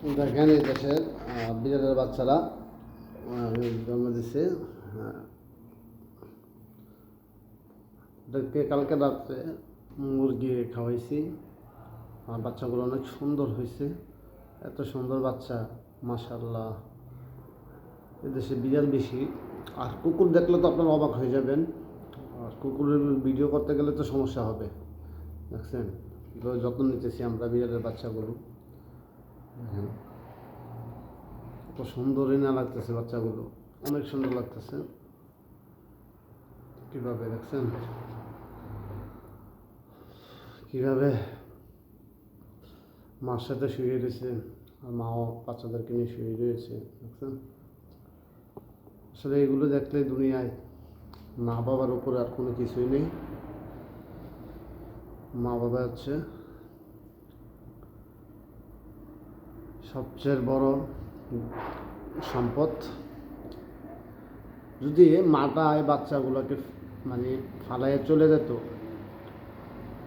দেখেন এই দেশের বিড়ালের বাচ্চারা জন্ম দিচ্ছে। ওদেরকে কালকে রাত্রে মুরগি খাওয়াইছি। আর বাচ্চাগুলো অনেক সুন্দর হয়েছে এত সুন্দর বাচ্চা মাশাল্লাহ এদেশে বিড়াল বেশি। আর কুকুর দেখলে তো আপনারা অবাক হয়ে যাবেন। আর কুকুরের ভিডিও করতে গেলে তো সমস্যা হবে। দেখছেন? যত্ন নিতেছি আমরা বিড়ালের বাচ্চাগুলো। দেখেন কত সুন্দরই না লাগতেছে বাচ্চাগুলো। অনেক সুন্দর লাগতেছে। কীভাবে দেখছেন? কীভাবে মার সাথে শুয়ে রয়েছে আর মাও বাচ্চাদেরকে নিয়ে শুয়ে রয়েছে, দেখছেন? আসলে এগুলো দেখলে দুনিয়ায় মা বাবার উপরে আর কোনো কিছুই নেই। মা বাবা হচ্ছে সবচেয়ে বড় সম্পদ? যদি মাটা এই বাচ্চাগুলোকে মানে ফালাইয়ে চলে যেত,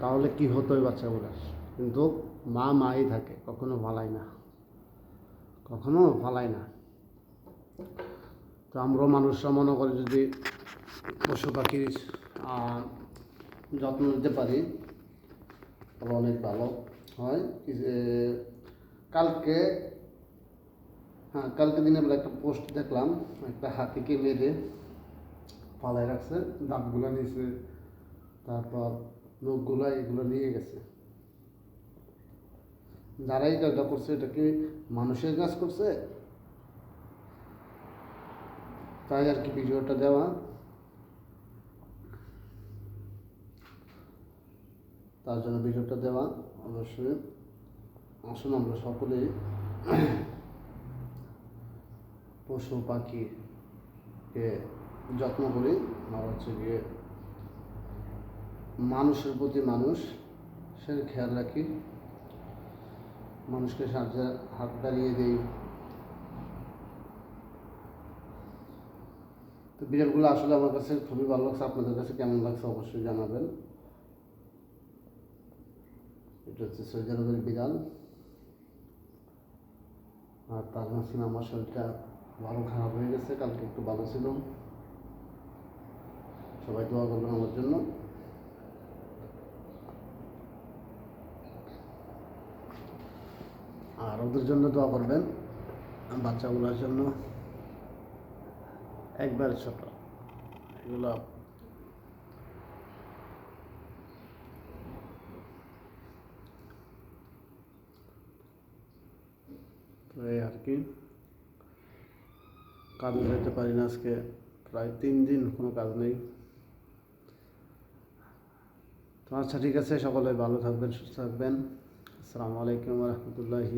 তাহলে কি হতো ওই বাচ্চাগুলোর? কিন্তু মা মাই থাকে, কখনো ফালায় না। কখনো ফালায় না। তো আমরাও মানুষরা মনে করি যদি পশু পাখির যত্ন নিতে পারি, তাহলে অনেক ভালো হয়। কালকে হ্যাঁ কালকে দিনে বেলা একটা পোস্ট দেখলাম, একটা হাতিকে মেরে পালায় রাখছে, দাঁতগুলো নিয়েছে, তারপর নখগুলো এগুলো নিয়ে গেছে। যারা এই কাজটা করছে, এটা কি মানুষের কাজ করছে? তাই আর কি ভিডিওটা দেওয়া। তার জন্য ভিডিওটা দেওয়া, অবশ্যই। আসুন আমরা সকলেই পশু পাখিকে যত্ন করি। আর হচ্ছে গিয়ে মানুষের প্রতি মানুষ, সে খেয়াল রাখি। মানুষকে সাহায্যে, হাত বাড়িয়ে দেই। তো বিড়ালগুলো আসলে আমার কাছে খুবই ভালো লাগছে। আপনাদের কাছে কেমন লাগছে অবশ্যই জানাবেন। এটা হচ্ছে সৌদি আরবের বিড়াল। আর তার মাঝখানে আমার শরীরটা ভালো খারাপ হয়ে গেছে, কালকে একটু ভালো ছিল। সবাই দোয়া করবেন আমার জন্য। আর ওদের জন্য দোয়া করবেন, বাচ্চাগুলোর জন্য। একবারে ছোট, এগুলো তো এই আর কি। কাজে যেতে পারি না আজকে। প্রায় তিন দিন কোনো কাজ নেই। তো আচ্ছা ঠিক আছে, সকলে ভালো থাকবেন, সুস্থ থাকবেন। আসসালামু আলাইকুম রহমতুল্লাহি